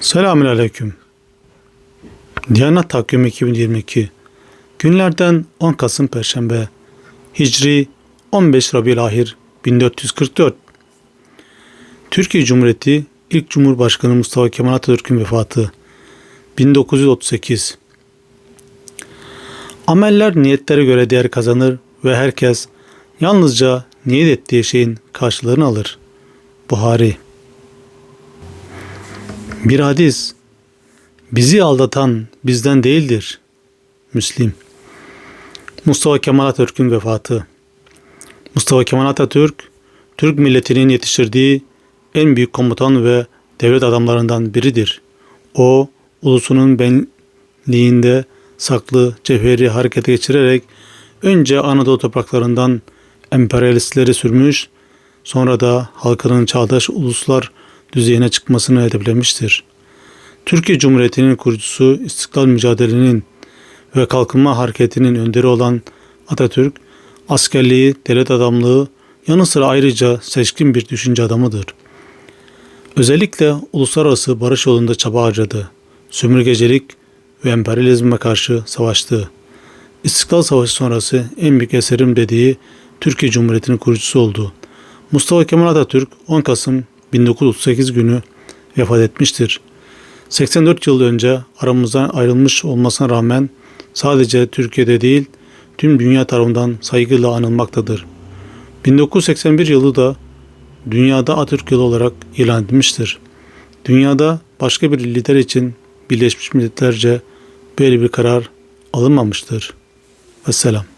Selamünaleyküm. Diyanet Takvimi 2022 Günlerden 10 Kasım Perşembe. Hicri 15 Rabiülahir 1444 Türkiye Cumhuriyeti İlk Cumhurbaşkanı Mustafa Kemal Atatürk'ün vefatı 1938 Ameller niyetlere göre değer kazanır ve herkes yalnızca niyet ettiği şeyin karşılığını alır. Buhari Bir hadis Bizi aldatan bizden değildir. Müslim Mustafa Kemal Atatürk'ün vefatı Mustafa Kemal Atatürk, Türk milletinin yetiştirdiği en büyük komutan ve devlet adamlarından biridir. O, ulusunun benliğinde saklı cevheri harekete geçirerek önce Anadolu topraklarından emperyalistleri sürmüş, sonra da halkının çağdaş uluslar düzeyine çıkmasını hedeflemiştir. Türkiye Cumhuriyeti'nin kurucusu istiklal mücadelenin ve kalkınma hareketinin önderi olan Atatürk, askerliği, devlet adamlığı yanı sıra ayrıca seçkin bir düşünce adamıdır. Özellikle uluslararası barış yolunda çaba harcadı. Sömürgecilik ve emperyalizme karşı savaştı. İstiklal Savaşı sonrası en büyük eserim dediği Türkiye Cumhuriyeti'nin kurucusu oldu. Mustafa Kemal Atatürk 10 Kasım 1938 günü vefat etmiştir. 84 yıl önce aramızdan ayrılmış olmasına rağmen sadece Türkiye'de değil tüm dünya tarafından saygıyla anılmaktadır. 1981 yılı da dünyada Atatürk yılı olarak ilan edilmiştir. Dünyada başka bir lider için Birleşmiş Milletlerce böyle bir karar alınmamıştır. Vesselam.